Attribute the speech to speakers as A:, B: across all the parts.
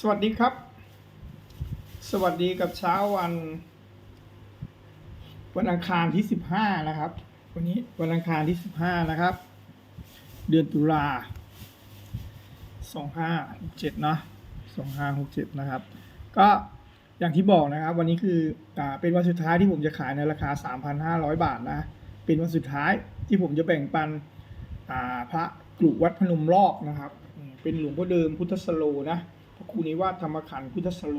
A: สวัสดีครับ สวัสดีกับเช้าวัน วันอังคารที่สิบห้านะครับ วันนี้วันอังคารที่สิบห้านะครับ เดือนตุลาสองห้าหกเจ็ดเนาะสองห้าหกเจ็ดนะครับ ก็อย่างที่บอกนะครับ วันนี้คืออ่าเป็นวันสุดท้ายที่ผมจะขายในราคา3,500บาทนะ เป็นวันสุดท้ายที่ผมจะแบ่งปันอ่าพระกรุวัดพนมรอกนะครับ เป็นหลวงพ่อเดิมพุทธสโลนะ พระครูนิวาสธรรมขันธ์พุทธสโล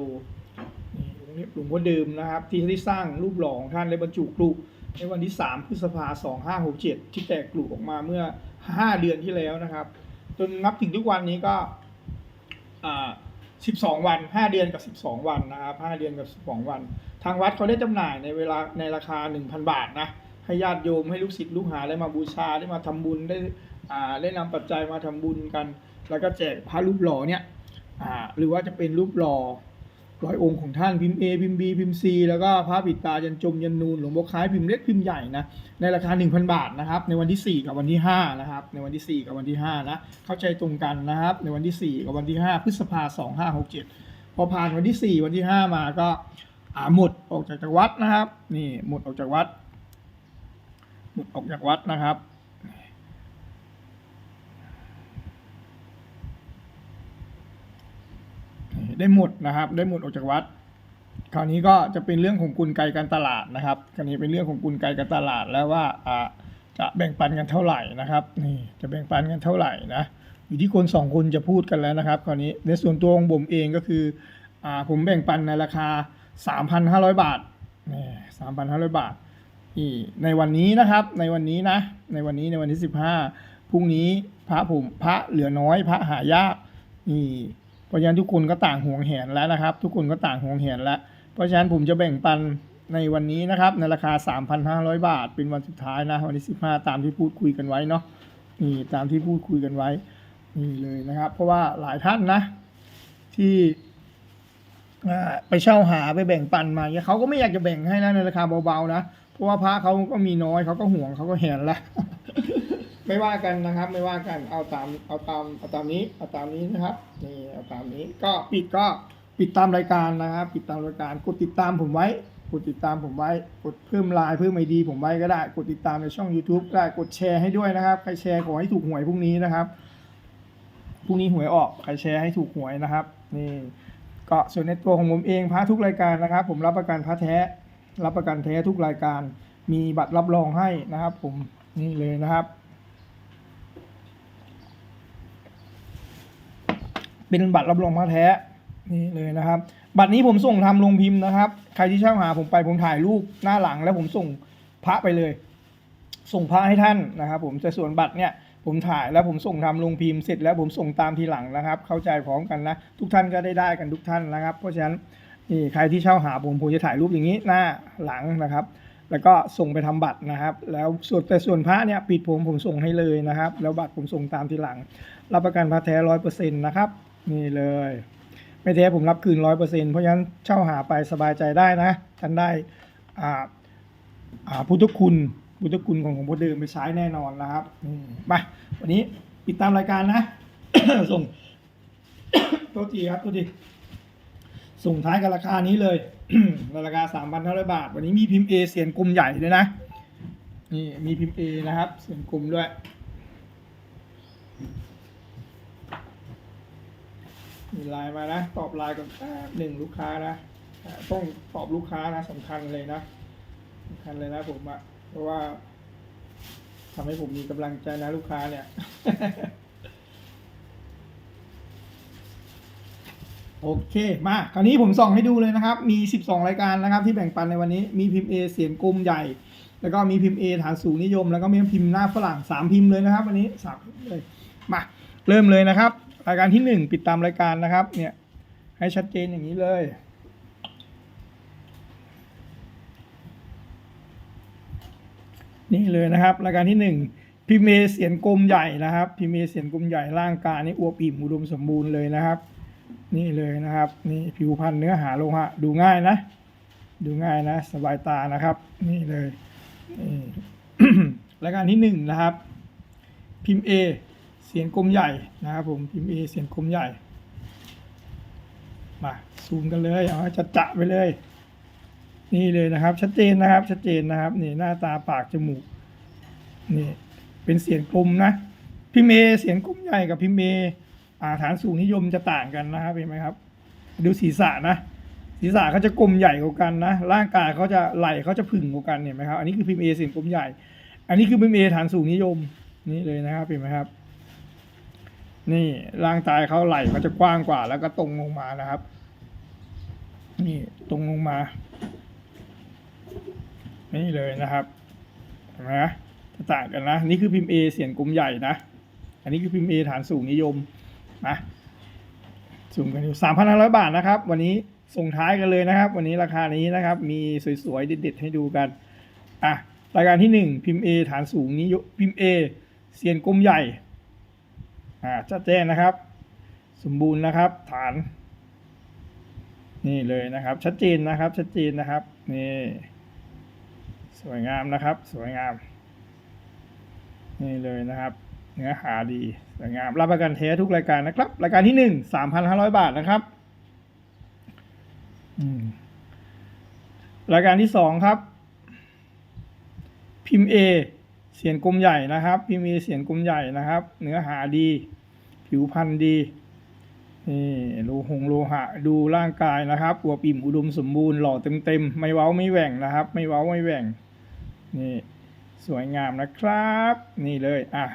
A: นี่หลวงนี้หลวงพ่อเดิมนะครับ ที่ได้สร้างรูปหล่อของท่านและบรรจุกรุในวันที่ 3 พฤษภา2567 ที่แตกกรุออกมาเมื่อ 5 เดือนที่แล้วนะครับ จนนับถึงทุกวันนี้ก็อ่า12 วัน 5 เดือนกับ 12 วันนะครับ 5 เดือนกับ 12 วัน ทางวัดเขาได้จำหน่ายในเวลาในราคา 1,000 บาทนะ ให้ญาติโยมให้ลูกศิษย์ลูกหาได้มาบูชาได้มาทำบุญได้อ่าได้นำปัจจัยมาทำบุญกัน แล้วก็แจกพระรูปหล่อเนี่ย อ่าหรือว่าจะเป็นรูปหล่อร้อยองค์ของท่านพิมพ์ A พิมพ์ B พิมพ์ C แล้วก็พระปิดตายันจมยันนูนหลวงพ่อคล้ายพิมพ์เล็กพิมพ์ใหญ่นะในราคา 1,000 บาทนะครับในวันที่ 4 กับวันที่5นะครับในวันที่ 4 กับวันที่5นะเข้าใจตรงกันนะครับในวันที่ 4 กับวันที่ 5 พฤษภาคม2567 พอผ่านวันที่ 4 วันที่ 5 มาก็หมดออกจากจากวัดนะครับนี่หมดออกจากวัดหมดออกจากวัดนะครับ ได้หมดนะครับ ได้หมดออกจากวัด คราวนี้ก็จะเป็นเรื่องของกลไกการตลาดนะครับ คราวนี้เป็นเรื่องของกลไกการตลาดแล้วว่าจะแบ่งปันกันเท่าไหร่นะครับนี่จะแบ่งปันกันเท่าไหร่นะอยู่ที่คนสองคนจะพูดกันแล้วนะครับ คราวนี้ในส่วนตัวของผมเองก็คืออผมแบ่งปันในราคา 3,500 บาทนี่3,500บาทนี่ในวันนี้นะครับ ในวันนี้นะ ในวันนี้ในวันที่15พรุ่งนี้พระผมพระเหลือน้อย พระหายากนี่ เพราะฉะนั้นทุกคนก็ต่างห่วงแหนแล้วนะครับ ทุกคนก็ต่างห่วงแหนแล้ว เพราะฉะนั้นผมจะแบ่งปันในวันนี้นะครับ ในราคา 3,500 บาท เป็นวันสุดท้ายนะวันที่ 15 ตามที่พูดคุยกันไว้เนาะนี่ตามที่พูดคุยกันไว้นี่เลยนะครับ เพราะว่าหลายท่านนะ ที่ไปเช่าหาไปแบ่งปันมาเนี่ยเขาก็ไม่อยากจะแบ่งให้นะในราคาเบาๆนะ เพราะว่าพระเขาก็มีน้อยเขาก็ห่วงเขาก็แหนแล้ว ไม่ว่ากันนะครับ ไม่ว่ากันเอาตามเอาตามเอาตามนี้เอาตามนี้นะครับนี่เอาตามนี้ก็ปิดก็ปิดตามรายการนะครับ ปิดตามรายการกดติดตามผมไว้กดติดตามผมไว้กดเพิ่มไลน์เพิ่มไอดีผมไว้ก็ได้ กดติดตามในช่อง YouTube ก็ได้กดแชร์ให้ด้วยนะครับ ใครแชร์ขอให้ถูกหวยพรุ่งนี้นะครับพรุ่งนี้หวยออกใครแชร์ให้ถูกหวยนะครับนี่ก็ส่วนในตัวของผมเองพระทุกรายการนะครับ ผมรับประกันพระแท้ รับประกันแท้ทุกรายการ มีบัตรรับรองให้นะครับ ผมนี่เลยนะครับ เป็นบัตรรับรองพระแท้นี่เลยนะครับ บัตรนี้ผมส่งทำลงพิมพ์นะครับ ใครที่เช่าหาผมไปผมถ่ายรูปหน้าหลังแล้วผมส่งพระไปเลย ส่งพระให้ท่านนะครับ ผมแต่ส่วนบัตรเนี่ยผมถ่ายแล้วผมส่งทำลงพิมพ์เสร็จแล้วผมส่งตามทีหลังนะครับ เข้าใจพร้อมกันนะ ทุกท่านก็ได้ได้กันทุกท่านนะครับ เพราะฉะนั้นนี่ใครที่เช่าหาผมผมจะถ่ายรูปอย่างนี้หน้าหลังนะครับ แล้วก็ส่งไปทำบัตรนะครับ แล้วส่วนแต่ส่วนพระเนี่ยปิดผมผมส่งให้เลยนะครับ แล้วบัตรผมส่งตามทีหลัง รับประกันพระแท้ร้อยเปอร์เซ็นต์นะครับ นี่เลย ไม่แท้ผมรับคืนร้อยเปอร์เซ็นต์เพราะฉะนั้นเช่าหาไปสบายใจได้นะท่านได้อ่าอ่าพุทธคุณพุทธคุณของหลวงพ่อเดิมไปใช้แน่นอนนะครับมาวันนี้ติดตามรายการนะ ส่งโทษทีครับโทษทีส่งท้ายกับราคานี้เลยราคาสามพันเท่าไรบาท วันนี้มีพิมพ์ A เสียงกลมใหญ่ด้วยนะนี่มีพิมพ์ A นะครับ เสียงกลมด้วย มีไลน์มานะ ตอบไลน์ก่อนแป๊บหนึ่งลูกค้านะต้องตอบลูกค้านะสำคัญเลยนะสำคัญเลยนะผมอะเพราะว่าทำให้ผมมีกำลังใจนะลูกค้าเนี่ย โอเค มา คราวนี้ผมส่องให้ดูเลยนะครับ มี 12 รายการนะครับ ที่แบ่งปันในวันนี้ มีพิมพ์ A เสียงกลมใหญ่ แล้วก็มีพิมพ์ A ฐานสูงนิยม แล้วก็มีพิมพ์หน้าฝรั่ง 3 พิมพ์เลยนะครับ วันนี้สามพิมพ์เลย มา เริ่มเลยนะครับ รายการที่1ปิดตามรายการนะครับ เนี่ย ให้ชัดเจนอย่างนี้เลย นี่เลยนะครับ รายการที่หนึ่งพิมเมเสียนกลมใหญ่นะครับพิมเมเสียนกลมใหญ่ร่างกายนี่อวบอิ่มอุดมสมบูรณ์เลยนะครับ นี่เลยนะครับนี่ผิวพรรณเนื้อหาโลหะดูง่ายนะ ดูง่ายนะ สบายตานะครับ นี่เลยนี่รายการที่หนึ่งนะครับ พิมพ์ A เสียงกลมใหญ่นะครับผมพิมพ์ A เสียงกลมใหญ่ มาซูมกันเลยเอาจะจะไปเลย นี่เลยนะครับ ชัดเจนนะครับ ชัดเจนนะครับนี่หน้าตาปากจมูกนี่เป็นเสียงกลมนะพิมพ์เอเสียงกลมใหญ่กับพิมพ์เอาฐานสูงนิยมจะต่างกันนะครับเห็นไหมครับ ดูศีรษะนะ ศีรษะเขาจะกลมใหญ่กว่ากันนะ ร่างกายเขาจะไหล่เขาจะผึ่งกว่ากันเห็นไหมครับ อันนี้คือพิมพ์เอเสียงกลมใหญ่ อันนี้คือพิมพ์เอฐานสูงนิยมนี่เลยนะครับเห็นไหมครับ นี่ร่างกายเขาไหล่เขาจะกว้างกว่า แล้วก็ตรงลงมานะครับ นี่ตรงลงมา นี่เลยนะครับเห็นไหมจะต่างกันนะ นี่คือพิมพ์ A เสียงกลมใหญ่นะ อันนี้คือพิมพ์ A ฐานสูงนิยมนะสูงกันอยู่สามพันห้าร้อยบาทนะครับ วันนี้ส่งท้ายกันเลยนะครับ วันนี้ราคานี้นะครับ มีสวยๆเด็ดๆให้ดูกันอะรายการที่หนึ่งพิมพ์ A ฐานสูงนิยมพิมพ์ A เสียงกลมใหญ่ อ่าชัดเจนนะครับ สมบูรณ์นะครับ ฐาน นี่เลยนะครับ ชัดเจนนะครับ ชัดเจนนะครับ นี่ สวยงามนะครับ สวยงาม นี่เลยนะครับ เนื้อหาดี สวยงาม รับประกันเทสทุกรายการนะครับ รายการที่หนึ่งสามพันห้าร้อยบาทนะครับอืมรายการที่สองครับ พิมพ์ A เสียงกลมใหญ่นะครับพิมพ์ A เสียงกลมใหญ่นะครับ เนื้อหาดี ผิวพรรณดีนี่โลหงโลหะดูร่างกายนะครับอวบอิ่มอุดมสมบูรณ์หล่อเต็มๆไม่เว้าไม่แหว่งนะครับ ไม่เว้าไม่แหว่งนี่สวยงามนะครับ นี่เลยอะ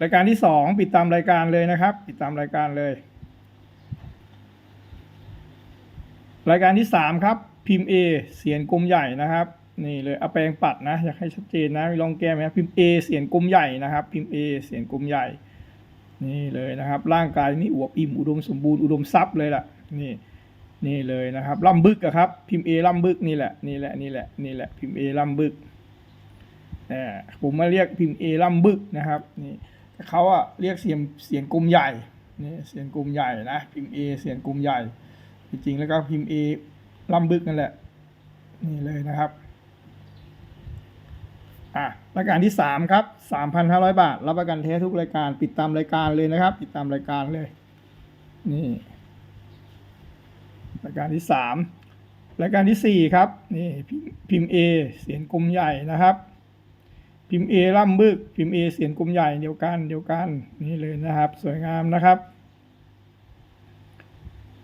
A: รายการที่สองปิดตามรายการเลยนะครับ ปิดตามรายการเลย รายการที่สามครับพิมพ์ A เสียงกลมใหญ่นะครับ นี่เลยเอาแปรงปัดนะ อยากให้ชัดเจนนะมีลองแก้ไหมพิมพ์ A เสียงกลมใหญ่นะครับ พิมพ์ A เสียงกลมใหญ่ นี่เลยนะครับ ร่างกายนี่อวบอิ่มอุดมสมบูรณ์อุดมทรัพย์เลยล่ะนี่นี่เลยนะครับล่ำบึกอะครับ พิมพ์เอล่ำบึกนี่แหละนี่แหละนี่แหละนี่แหละพิมพ์เอล่ำบึกอ่ผมมาเรียกพิมพ์เอล่ำบึกนะครับนี่เขาอะเรียกเสียงเสียงกลมใหญ่นี่เสียงกลมใหญ่นะพิมพ์เอเสียงกลมใหญ่ จริงๆแล้วก็พิมพ์เอล่ำบึกนั่นแหละนี่เลยนะครับ อะรายการที่สามครับสามพันห้าร้อยบาท รับประกันเทสทุกรายการปิดตามรายการเลยนะครับปิดตามรายการเลย นี่รายการที่สามรายการที่สี่ครับนี่พิมพ์พิมพ์เอเสียงกลมใหญ่นะครับ พิมพ์เอล่ำบึก พิมพ์เอเสียงกลมใหญ่เดียวกันเดียวกันนี่เลยนะครับ สวยงามนะครับ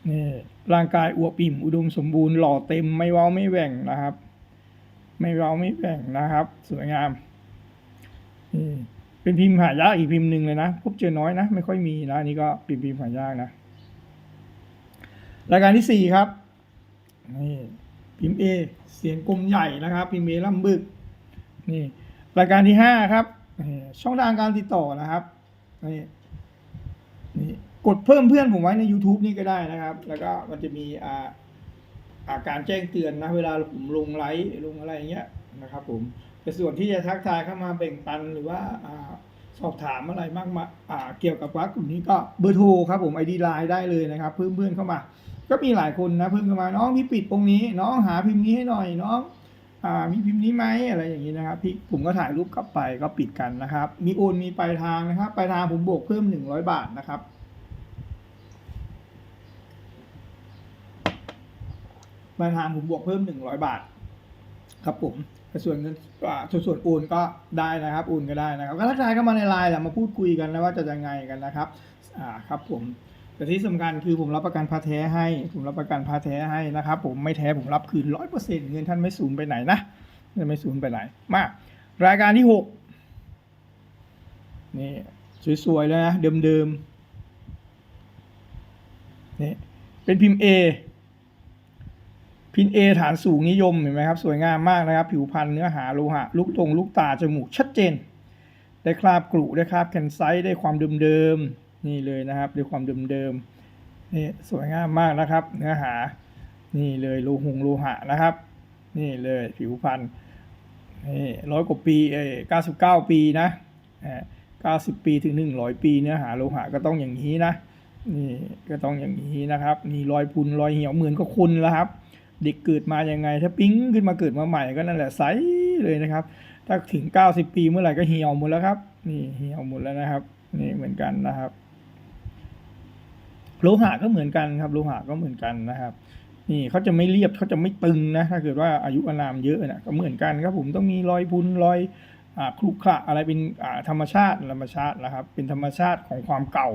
A: นี่ร่างกายอวบอิ่ม อุดมสมบูรณ์หล่อเต็มไม่เว้าไม่แหว่งนะครับ ไม่เว้าไม่แหว่งนะครับ สวยงามนี่เป็นพิมพ์หายากอีกพิมพ์หนึ่งเลยนะพบเจอน้อยนะ ไม่ค่อยมีนะอันนี้ก็เป็นพิมพ์หายากนะรายการที่สี่ครับนี่พิมพ์เอเสียงกลมใหญ่นะครับ พิมพ์เอล่ำบึกนี่รายการที่ห้าครับช่องทางการติดต่อนะครับนี่นี่กดเพิ่มเพื่อนผมไว้ใน YouTube นี่ก็ได้นะครับ แล้วก็มันจะมีอ่า อาการแจ้งเตือนนะเวลาผมลงไลฟ์ลงอะไรอย่างเงี้ยนะครับผมแต่ส่วนที่จะทักทายเข้ามาแบ่งปันหรือว่าสอบถามอะไรมากมาเกี่ยวกับวัดกลุ่มนี้ก็เบอร์โทรครับผมไอดีไลน์ได้เลยนะครับเพิ่มเพื่อนเข้ามา ก็มีหลายคนนะเพิ่มเข้ามาน้องพี่ปิดตรงนี้น้องหาพิมพ์นี้ให้หน่อยน้องอ่ามีพิมพ์นี้ไหมอะไรอย่างนี้นะครับพี่ผมก็ถ่ายรูปกลับไปก็ปิดกันนะครับ มีโอนมีปลายทางนะครับปลายทางผมบวกเพิ่มหนึ่งร้อยบาทนะครับ ปลาทางผมบวกเพิ่มหนึ่งร้อยบาท ครับผมส่วนเงินส่วนส่วนโอนก็ได้นะครับโอนก็ได้นะครับก็ทักทายเข้ามาในไลน์แหละมาพูดคุยกันนะว่าจะยังไงกันนะครับอ่าครับผมแต่ที่สำคัญคือผมรับประกันพาแท้ให้ ผมรับประกันพาแท้ให้นะครับ ผมไม่แท้ผมรับคืนร้อยเปอร์เซ็นต์เงินท่านไม่สูญไปไหนนะเงินไม่สูญไปไหนมารายการที่หกนี่สวยๆเลยนะเดิมๆนี่เป็นพิมพ์ A พิมพ์ A ฐานสูงนิยมเห็นไหมครับ สวยงามมากนะครับ ผิวพรรณเนื้อหาโลหะ ลูกตรงลูกตาจมูกชัดเจน ได้คราบกรุได้คราบแคนไซต์ได้ความเดิมๆนี่เลยนะครับด้วยความเดิมๆนี่สวยงามมากนะครับ เนื้อหานี่เลยโลหงโลหะนะครับ นี่เลยผิวพรรณนี่ร้อยกว่าปีเอ้เก้าสิบเก้าปีนะเก้าสิบปีถึงหนึ่งร้อยปีเนื้อหาโลหะก็ต้องอย่างนี้นะนี่ก็ต้องอย่างนี้นะครับนี่รอยพุนรอยเหี่ยวเหมือนกับคนแล้วครับ เด็กเกิดมายังไง ถ้าปิ๊งขึ้นมาเกิดมาใหม่ก็นั่นแหละใสเลยนะครับ ถ้าถึง 90 ปีเมื่อไหร่ก็เหี่ยวหมดแล้วครับ นี่เหี่ยวหมดแล้วนะครับ นี่เหมือนกันนะครับ โลหะก็เหมือนกันครับ โลหะก็เหมือนกันนะครับนี่เขาจะไม่เรียบเขาจะไม่ตึงนะถ้าเกิดว่าอายุอานามเยอะนะก็เหมือนกันครับผมต้องมีรอยพุนรอยอ่าครุขระอะไรเป็นอ่าธรรมชาติธรรมชาตินะครับ เป็นธรรมชาติของความเก่า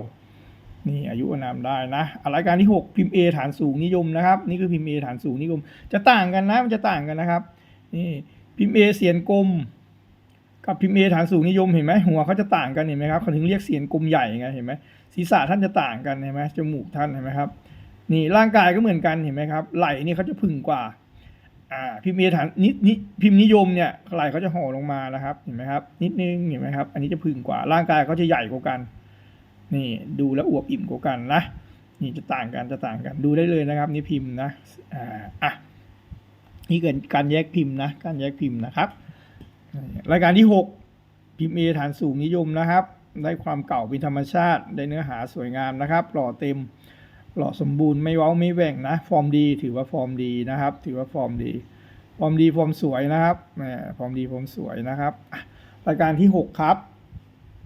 A: นี่อายุอนามได้นะอะรายการที่ 6 พิมพ์ A ฐานสูงนิยมนะครับ นี่คือพิมพ์ A ฐานสูงนิยม จะต่างกันนะมันจะต่างกันนะครับนี่พิมพ์ A เสียนกลม กับพิมพ์ A ฐานสูงนิยมเห็นไหมหัวเขาจะต่างกันเห็นไหมครับเขาถึงเรียกเสียนกลมใหญ่ไงเห็นไหมศีรษะท่านจะต่างกันเห็นไหมจมูกท่านเห็นไหมครับนี่ร่างกายก็เหมือนกันเห็นไหมครับไหล่นี่เขาจะพึ่งกว่าอ่าพิมพ์เอฐานนิดนิพิมพ์นิยมเนี่ยไหล่เขาจะห่อลงมานะครับเห็นไหมครับนิดนึงเห็นไหมครับอันนี้จะพึ่งกว่าร่างกายเขาจะใหญ่กว่ากัน นี่ดูแล้วอวบอิ่มกว่ากันนะนี่จะต่างกันจะต่างกันดูได้เลยนะครับ นี่พิมพ์นะอ่าอะนี่เกิดการแยกพิมพ์นะการแยกพิมพ์นะครับรายการที่หกพิมพ์เอฐานสูงนิยมนะครับ ได้ความเก่าเป็นธรรมชาติ ได้เนื้อหาสวยงามนะครับ หล่อเต็ม หล่อสมบูรณ์ไม่เว้าไม่แหว่งนะ ฟอร์มดี ถือว่าฟอร์มดีนะครับ ถือว่าฟอร์มดี ฟอร์มดีฟอร์มสวยนะครับแหมฟอร์มดีฟอร์มสวยนะครับ รายการที่ 6 ครับ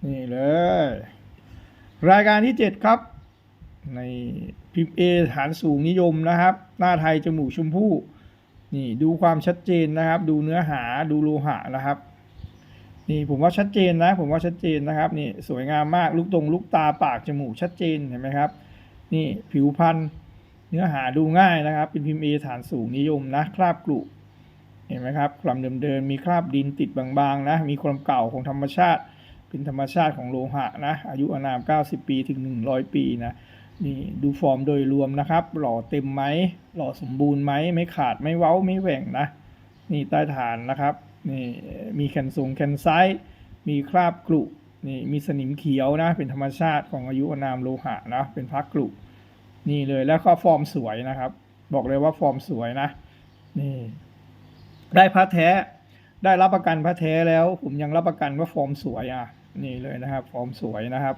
A: นี่เลย รายการที่ 7 ครับ ในพิมพ์เอฐานสูงนิยมนะครับ หน้าไทยจมูกชมพู่นี่ดูความชัดเจนนะครับ ดูเนื้อหาดูโลหะนะครับ นี่ผมว่าชัดเจนนะ ผมว่าชัดเจนนะครับนี่สวยงามมากลูกตรงลูกตาปากจมูกชัดเจนเห็นไหมครับ นี่ผิวพันธุ์เนื้อหาดูง่ายนะครับ เป็นพิมพ์เอฐานสูงนิยมนะ คราบกรุเห็นไหมครับคลำเดิมๆมีคราบดินติดบางๆนะ มีความเก่าของธรรมชาติ เป็นธรรมชาติของโลหะนะ อายุอานาม 90 ปีถึง 100 ปีนะนี่ดูฟอร์มโดยรวมนะครับ หล่อเต็มไหมหล่อสมบูรณ์ไหมไม่ขาดไม่เว้าไม่แหว่งนะ นี่ใต้ฐานนะครับนี่มีแคนทรงแคนไซต์มีคราบกรุนี่มีสนิมเขียวนะ เป็นธรรมชาติของอายุอนามโลหะนะเป็นพักกรุนี่เลยแล้วก็ฟอร์มสวยนะครับ บอกเลยว่าฟอร์มสวยนะนี่ได้พระแท้ได้รับประกันพระแท้แล้ว ผมยังรับประกันว่าฟอร์มสวยอะ นี่เลยนะครับฟอร์มสวยนะครับ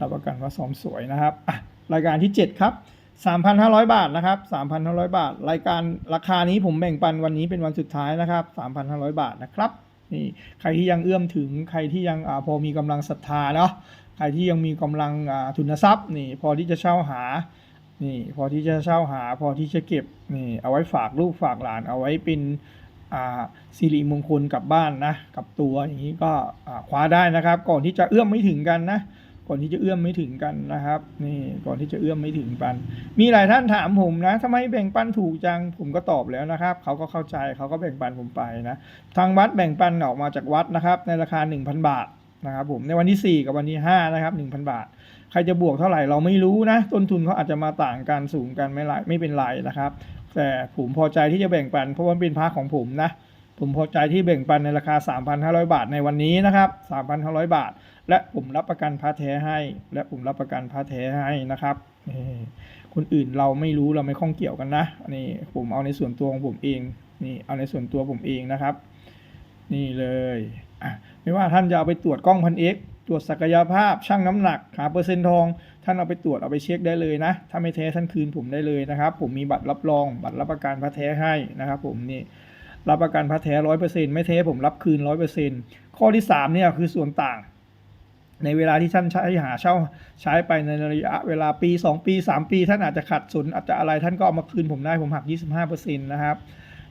A: รับประกันว่าฟอร์มสวยนะครับรายการที่ 7 ครับ 3,500 บาทนะครับ 3,500 บาท รายการราคานี้ผมแบ่งปันวันนี้เป็นวันสุดท้ายนะครับ 3,500 บาทนะครับนี่ใครที่ยังเอื้อมถึงใครที่ยังอพอมีกำลังศรัทธาเนาะใครที่ยังมีกำลังทุนทรัพย์นี่พอที่จะเช่าหานี่พอที่จะเช่าหา พอที่จะเก็บนี่เอาไว้ฝากลูกฝากหลานเอาไว้เป็น สิริมงคลกลับบ้านนะกับตัวอย่างนี้ก็คว้าได้นะครับ ก่อนที่จะเอื้อมไม่ถึงกันนะก่อนที่จะเอื้อมไม่ถึงกันนะครับนี่ก่อนที่จะเอื้อมไม่ถึงปัน มีหลายท่านถามผมนะทำไมแบ่งปันถูกจังผมก็ตอบแล้วนะครับเขาก็เข้าใจเขาก็แบ่งปันผมไปนะทางวัดแบ่งปันออกมาจากวัดนะครับ ในราคา 1,000 บาทนะครับผมในวันที่ 4 กับวันที่5นะครับ1,000 บาท ใครจะบวกเท่าไหร่เราไม่รู้นะ ต้นทุนเขาอาจจะมาต่างกันสูงกันไม่ไรไม่เป็นไรนะครับ แต่ผมพอใจที่จะแบ่งปัน เพราะว่ามันเป็นพระของผมนะผมพอใจที่แบ่งปันในราคา 3,500 บาทในวันนี้นะครับ 3,500 บาท และผมรับประกันพระแท้ให้ และผมรับประกันพระแท้ให้นะครับคนอื่นเราไม่รู้เราไม่ข้องเกี่ยวกันนะนี่ผมเอาในส่วนตัวของผมเองนี่เอาในส่วนตัวผมเองนะครับ นี่เลยไม่ว่าท่านจะเอาไปตรวจกล้องพันเอ็กตรวจศักยภาพชั่งน้ำหนักหาเปอร์เซ็นต์ทอง ท่านเอาไปตรวจเอาไปเช็คได้เลยนะ ถ้าไม่แท้ท่านคืนผมได้เลยนะครับ ผมมีบัตรรับรอง บัตรรับประกันพระแท้ให้นะครับ ผมนี่รับประกันพระแท้ร้อยเปอร์เซ็นต์ไม่แท้ผมรับคืนร้อยเปอร์เซ็นต์ข้อที่สามเนี่ยคือส่วนต่าง ในเวลาที่ท่านใช้หาเช่าใช้ไปในระยะเวลาปี 2 ปี 3 ปี ท่านอาจจะขัดสนอาจจะอะไรท่านก็เอามาคืนผมได้ผมหัก 25%นะครับ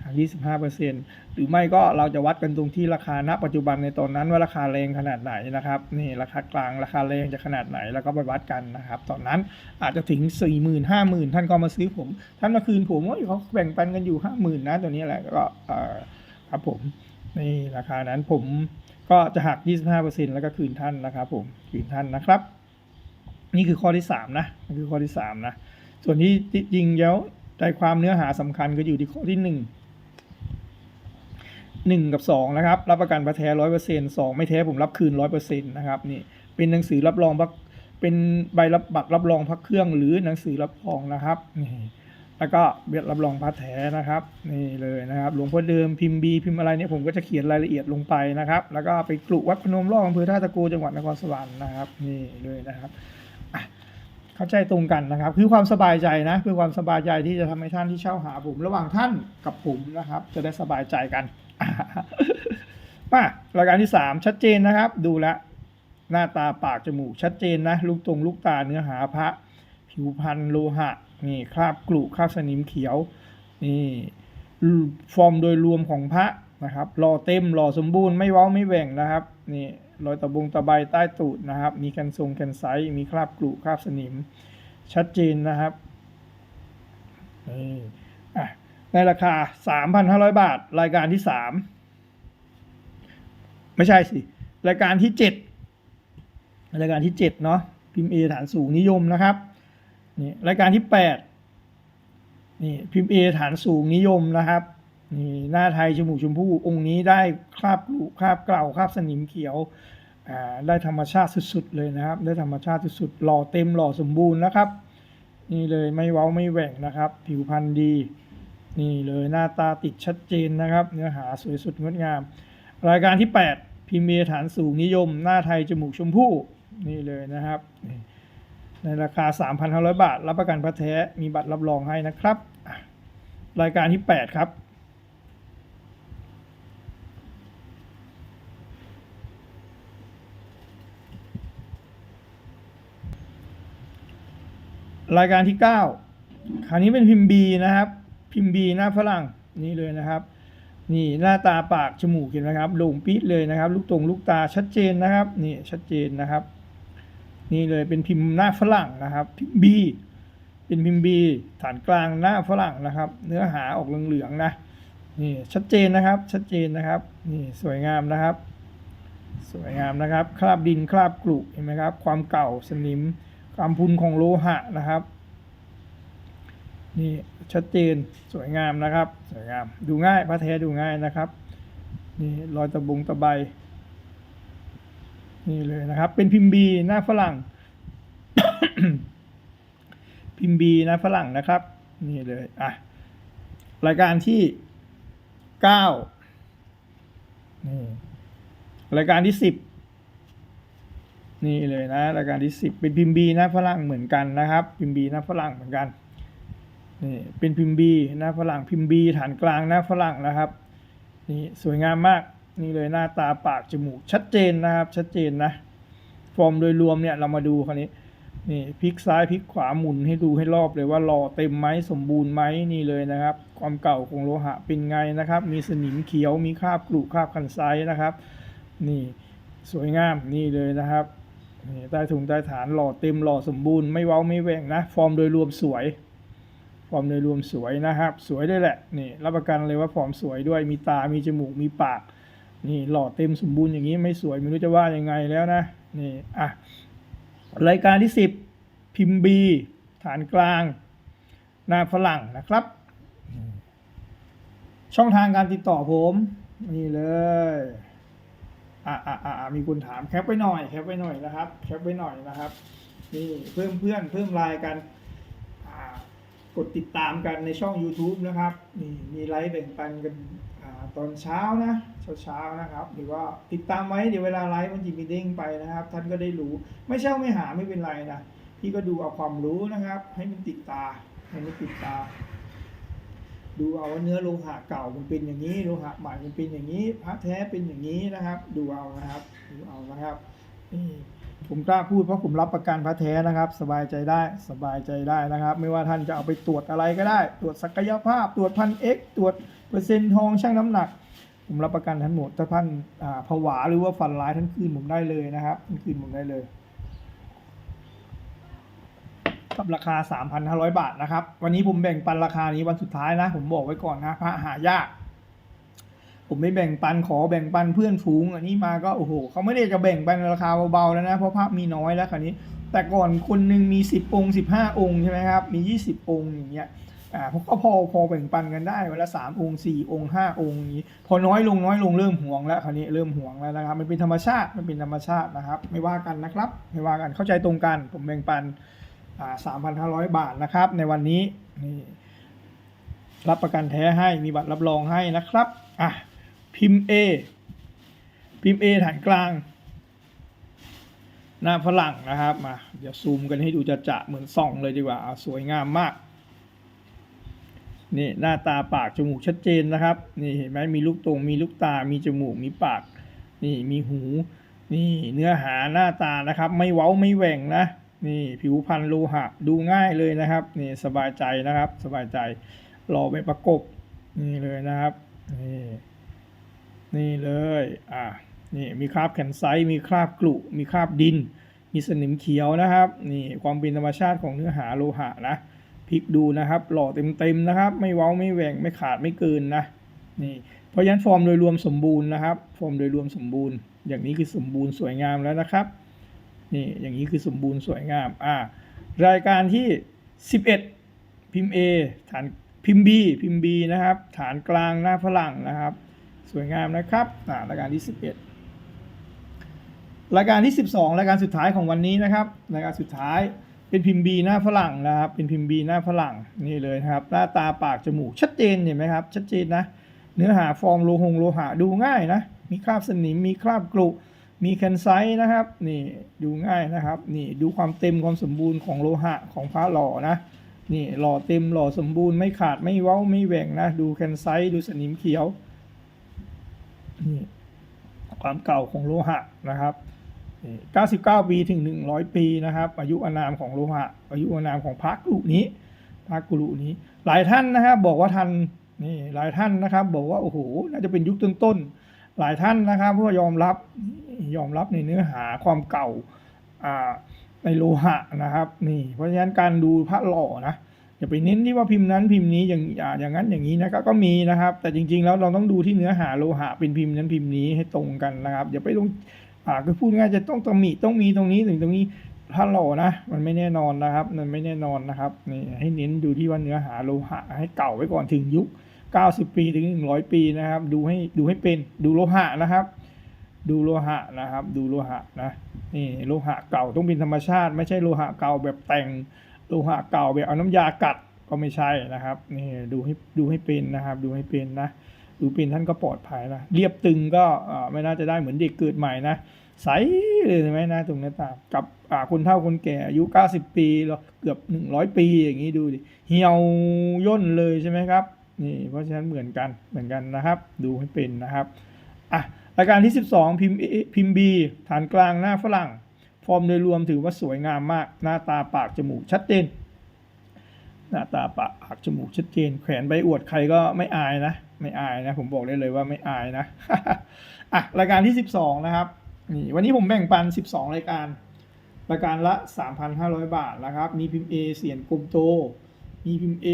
A: 25%หรือไม่ก็เราจะวัดกันตรงที่ราคาณปัจจุบันในตอนนั้นว่าราคาแรงขนาดไหนนะครับนี่ราคากลางราคาแรงจะขนาดไหนแล้วก็ไปวัดกันนะครับตอนนั้นอาจจะถึง 4 0 0 0 0 5 0 0 0 0 ท่านก็มาซื้อผม ท่านมาคืนผมว่าเขาแบ่งปันกันอยู่ 50,000นะตัวนี้แหละก็ครับผมนี่ราคานั้นผมก็จะหัก 25%แล้วก็คืนท่านนะครับผมคืนท่านนะครับ นี่คือข้อที่3นะนี่คือข้อที่3นะส่วนที่จริงแล้วใจความเนื้อหาสำคัญก็อยู่ที่ข้อที่ 1 1 กับ 2 นะครับ รับประกันพระแท้ร้อยเปอร์เซ็นต์สองไม่แท้ผมรับคืนร้อยเปอร์เซ็นต์นะครับนี่เป็นหนังสือรับรองพักเป็นใบรับบัตรรับรองพักเครื่องหรือหนังสือรับรองนะครับนี่แล้วก็เบียดรับรองพระแท้นะครับนี่เลยนะครับ หลวงพ่อเดิมพิมพ์บีพิมพ์อะไรเนี่ยผมก็จะเขียนรายละเอียดลงไปนะครับ แล้วก็ไปกลุวัดพนมรอบอำเภอท่าตะโกจังหวัดนครสวรรค์นะครับนี่เลยนะครับเข้าใจตรงกันนะครับคือความสบายใจนะคือความสบายใจที่จะทำให้ท่านที่เช่าหาผม ระหว่างท่านกับผมนะครับ จะได้สบายใจกัน มารายการที่3ชัดเจนนะครับ ดูแลวหน้าตาปากจมูกชัดเจนนะลูกตรงลูกตาเนื้อหาพระ ผิวพรรณโลหะนี่คราบกรุคราบสนิมเขียวนี่ฟอร์มโดยรวมของพระนะครับหล่อเต็มหล่อสมบูรณ์ไม่เว้าไม่แหว่งนะครับนี่รอยตะบงตะไบใต้ตูดนะครับ มีกันทรงกันไซส์มีคราบกรุคราบสนิม ชัดเจนนะครับนี่อะ ในราคา 3,500 บาท รายการที่ 3 ไม่ใช่สิ รายการที่ 7 รายการที่ 7 เนาะพิมพ์ A ฐานสูงนิยมนะครับนี่รายการที่ 8 นี่พิมพ์ A ฐานสูงนิยมนะครับนี่หน้าไทยจมูกชมพู่องค์นี้ได้คราบกรุคราบเกลาคราบสนิมเขียวได้ธรรมชาติสุดๆเลยนะครับ ได้ธรรมชาติสุดๆหล่อเต็มหล่อสมบูรณ์นะครับ นี่เลยไม่เว้าไม่แหว่งนะครับ ผิวพรรณดี นี่เลยหน้าตาติดชัดเจนนะครับ เนื้อหาสวยสุดงดงาม รายการที่ 8 พิมพ์เมฐานสูงนิยม หน้าไทยจมูกชมพู่นี่เลยนะครับ ในราคา 3,500 บาท รับประกันพระแท้มีบัตรรับรองให้นะครับ รายการที่ 8 ครับรายการที่ 9 คราวนี้เป็นพิมพ์ B นะครับ พิมพ์ B หน้าฝรั่งนี่เลยนะครับ นี่หน้าตาปากจมูกเห็นไหมครับโด่งปิดเลยนะครับ ลูกตรงลูกตาชัดเจนนะครับนี่ชัดเจนนะครับ นี่เลยเป็นพิมพ์หน้าฝรั่งนะครับ พิมพ์ B เป็นพิมพ์ B ฐานกลางหน้าฝรั่งนะครับ เนื้อหาออกเหลืองๆนะนี่ชัดเจนนะครับ ชัดเจนนะครับนี่สวยงามนะครับ สวยงามนะครับ คราบดินคราบกรุเห็นไหมครับ ความเก่าสนิมความพุนของโลหะนะครับ นี่ชัดเจนสวยงามนะครับ สวยงามดูง่ายพระแท้ดูง่ายนะครับ นี่รอยตะบงตะไบนี่เลยนะครับ เป็นพิมพ์บีหน้าฝรั่ง พิมพ์บีหน้าฝรั่งนะครับ นี่เลยอะรายการที่เก้านี่รายการที่สิบนี่เลยนะรายการที่10เป็นพิมพ์บีหน้าฝรั่งเหมือนกันนะครับ พิมพ์บีหน้าฝรั่งเหมือนกัน นี่เป็นพิมพ์บีหน้าฝรั่งพิมพ์บีฐานกลางหน้าฝรั่งนะครับนี่สวยงามมากนี่เลยหน้าตาปากจมูกชัดเจนนะครับ ชัดเจนนะฟอร์มโดยรวมเนี่ยเรามาดูคราวนี้นี่พลิกซ้ายพลิกขวาหมุนให้ดูให้รอบเลยว่าหล่อเต็มไหมสมบูรณ์ไหมนี่เลยนะครับ ความเก่าของโลหะเป็นไงนะครับ มีสนิมเขียวมีคราบกรุคราบคันไซนะครับ นี่สวยงามนี่เลยนะครับนี่ใต้ถุงใต้ฐานหล่อเต็มหล่อสมบูรณ์ไม่เว้าไม่แหว่งนะ ฟอร์มโดยรวมสวย ฟอร์มโดยรวมสวยนะครับ สวยด้วยแหละนี่รับประกันเลยว่าฟอร์มสวยด้วยมีตา มีจมูก มีปาก นี่หล่อเต็มสมบูรณ์อย่างนี้ไม่สวยไม่รู้จะว่ายังไงแล้วนะนี่อะรายการที่สิบพิมพ์บีฐานกลาง นาฝรั่งนะครับ ช่องทางการติดต่อผมนี่เลยอ่าอ่าอ่ามีคนถามแคปไว้หน่อยแคปไว้หน่อยนะครับแคปไว้หน่อยนะครับนี่เพิ่มเพื่อนเพิ่มไลน์กัน กดติดตามกันในช่อง YouTube นะครับนี่มีไลฟ์แบ่งปันกันอตอนเช้านะเช้าเช้าๆนะครับ หรือว่าติดตามไว้เดี๋ยวเวลาไลฟ์มันจะมีเด้งไปนะครับ ท่านก็ได้รู้ไม่เช่าไม่หาไม่เป็นไรนะพี่ก็ดูเอาความรู้นะครับ ให้มันติดตาให้มันติดตา ดูเอาว่าเนื้อโลหะเก่ามันเป็นอย่างนี้โลหะใหม่มันเป็นอย่างนี้พระแท้เป็นอย่างนี้นะครับ ดูเอานะครับดูเอานะครับนี่ ผมกล้าพูดเพราะผมรับประกันพระแท้นะครับ สบายใจได้สบายใจได้นะครับ ไม่ว่าท่านจะเอาไปตรวจอะไรก็ได้ ตรวจศักยภาพ ตรวจพันเอ็กตรวจเปอร์เซ็นต์ทองชั่งน้ำหนัก ผมรับประกันทั้งหมดถ้าท่านผวาหรือว่าฝันร้ายท่านคืนผมได้เลยนะครับท่านคืนผมได้เลยกับราคา 3,500 บาทนะครับ วันนี้ผมแบ่งปันราคานี้วันสุดท้ายนะ ผมบอกไว้ก่อนนะพระหายาก ผมไม่แบ่งปันขอแบ่งปันเพื่อนฝูงอันนี้มาก็โอ้โหเขาไม่ได้จะแบ่งปันราคาเบาๆแล้วนะเพราะพระมีน้อยแล้วคราวนี้ แต่ก่อนคนหนึ่งมี 10 องค์ 15 องค์ใช่ไหมครับมี 20 องค์อย่างเงี้ยอ่าพวกก็พอพอแบ่งปันกันได้วันละสามองค์สี่องค์ห้าองค์อย่างนี้ พอน้อยลงน้อยลงเริ่มห่วงแล้วคราวนี้เริ่มห่วงแล้วนะครับ มันเป็นธรรมชาติมันเป็นธรรมชาตินะครับ ไม่ว่ากันนะครับ ไม่ว่ากันเข้าใจตรงกัน ผมแบ่งปันอ่าสามพันห้าร้อยบาทนะครับ ในวันนี้นี่รับประกันแท้ให้มีบัตรรับรองให้นะครับอะ พิมพ์ A พิมพ์ A ฐานกลาง หน้าฝรั่งนะครับมาเดี๋ยวซูมกันให้ดูจะจะเหมือนส่องเลยดีกว่าสวยงามมากนี่หน้าตาปากจมูกชัดเจนนะครับนี่เห็นไหมมีลูกตรงมีลูกตา มีจมูกมีปาก นี่มีหู นี่เนื้อหาหน้าตานะครับ ไม่เว้าไม่แหว่งนะนี่ผิวพันธุ์โลหะดูง่ายเลยนะครับนี่สบายใจนะครับ สบายใจรอไปประกบนี่เลยนะครับนี่ นี่เลยอะนี่มีคราบแคนไซต์มีคราบกลุมีคราบดิน มีสนิมเขียวนะครับนี่ความเป็นธรรมชาติของเนื้อหาโลหะนะพลิกดูนะครับหล่อเต็มๆนะครับ ไม่เว้าไม่แหว่งไม่ขาดไม่เกินนะนี่เพราะฉะนั้นฟอร์มโดยรวมสมบูรณ์นะครับ ฟอร์มโดยรวมสมบูรณ์ อย่างนี้คือสมบูรณ์สวยงามแล้วนะครับนี่อย่างนี้คือสมบูรณ์สวยงามอ่ารายการที่ 11 พิมพ์ A ฐานพิมพ์ B พิมพ์ B นะครับ ฐานกลางหน้าฝรั่งนะครับ สวยงามนะครับอ่ารายการที่ 11 รายการที่ 12 รายการสุดท้ายของวันนี้นะครับ รายการสุดท้ายเป็นพิมพ์ B หน้าฝรั่งนะครับ เป็นพิมพ์ B หน้าฝรั่งนี่เลยนะครับ หน้าตาปากจมูกชัดเจนเห็นไหมครับ ชัดเจนนะ เนื้อหาฟอร์มโลหงโลหะดูง่ายนะ มีคราบสนิม มีคราบกรุ มีแคนไซต์นะครับ นี่ดูง่ายนะครับ นี่ดูความเต็มความสมบูรณ์ของโลหะของพระหล่อนะ นี่หล่อเต็มหล่อสมบูรณ์ไม่ขาดไม่เว้าไม่แหว่งนะ ดูแคนไซต์ดูสนิมเขียว นี่ความเก่าของโลหะนะครับ 99 ปีถึง 100 ปีนะครับ อายุอานามของโลหะ อายุอานามของพระกรุนี้พระกรุนี้ หลายท่านนะครับบอกว่าทันนี่หลายท่านนะครับ บอกว่าโอ้โหน่าจะเป็นยุคต้นๆหลายท่านนะครับเพื่อยอมรับยอมรับในเนื้อหาความเก่าในโลหะนะครับนี่เพราะฉะนั้นการดูพระหล่อนะ อย่าไปเน้นที่ว่าพิมพ์นั้นพิมพ์นี้อย่างอย่างนั้นอย่างนี้นะครับก็มีนะครับ แต่จริง ๆ แล้วเราต้องดูที่เนื้อหาโลหะเป็นพิมพ์นั้นพิมพ์นี้ให้ตรงกันนะครับ อย่าไปลงอ่าก็พูดง่ายจะต้องตำหนิต้องมีตรงนี้ถึงตรงนี้พระหล่อนะมันไม่แน่นอนนะครับ มันไม่แน่นอนนะครับนี่ให้เน้นดูที่ว่าเนื้อหาโลหะให้เก่าไว้ก่อนถึงยุค 90 ปีถึง 100 ปีนะครับ ดูให้ดูให้เป็นดูโลหะนะครับ ดูโลหะนะครับ ดูโลหะนะนี่โลหะเก่าต้องเป็นธรรมชาติ ไม่ใช่โลหะเก่าแบบแต่ง โลหะเก่าแบบเอาน้ำยากัดก็ไม่ใช่นะครับนี่ดูให้ดูให้เป็นนะครับ ดูให้เป็นนะดูเป็นท่านก็ปลอดภัยนะเรียบตึงก็ไม่น่าจะได้เหมือนเด็กเกิดใหม่นะใสเลยใช่ไหมนะตรงหน้าตากับคนเฒ่าคนแก่อายุ 90 ปีเกือบ 100 ปีอย่างนี้ดูดิเหี่ยวย่นเลยใช่ไหมครับนี่เพราะฉะนั้นเหมือนกันเหมือนกันนะครับ ดูให้เป็นนะครับอะรายการที่ 12 พิมพ์พิมพ์ B ฐานกลางหน้าฝรั่ง ฟอร์มโดยรวมถือว่าสวยงามมาก หน้าตาปากจมูกชัดเจน หน้าตาปากจมูกชัดเจน แขวนใบอวดใครก็ไม่อายนะ ไม่อายนะ ผมบอกได้เลยว่าไม่อายนะ อะ รายการที่ 12 นะครับ นี่ วันนี้ผมแบ่งปัน 12 รายการ รายการละ 3,500 บาทนะครับ มีพิมพ์ A เสียนกลมโต มีพิมพ์ A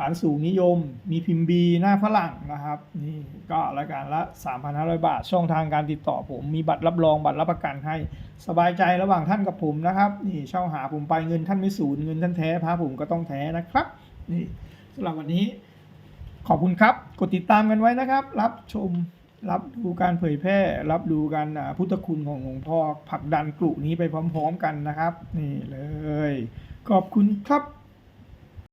A: ฐานสูงนิยม มีพิมพ์ B หน้าฝรั่งนะครับ นี่ก็รายการละ 3,500 บาท ช่องทางการติดต่อผม มีบัตรรับรองบัตรรับประกันให้ สบายใจระหว่างท่านกับผมนะครับ นี่เช่าหาผมไปเงินท่านไม่สูญเงินท่านแท้พาผมก็ต้องแท้นะครับ นี่สำหรับวันนี้ ขอบคุณครับ กดติดตามกันไว้นะครับ รับชมรับดูการเผยแพร่ รับดูการอ่าพุทธคุณของหลวงพ่อผลักดันกลุ่นี้ไปพร้อม ๆ กันนะครับ นี่เลย ขอบคุณครับ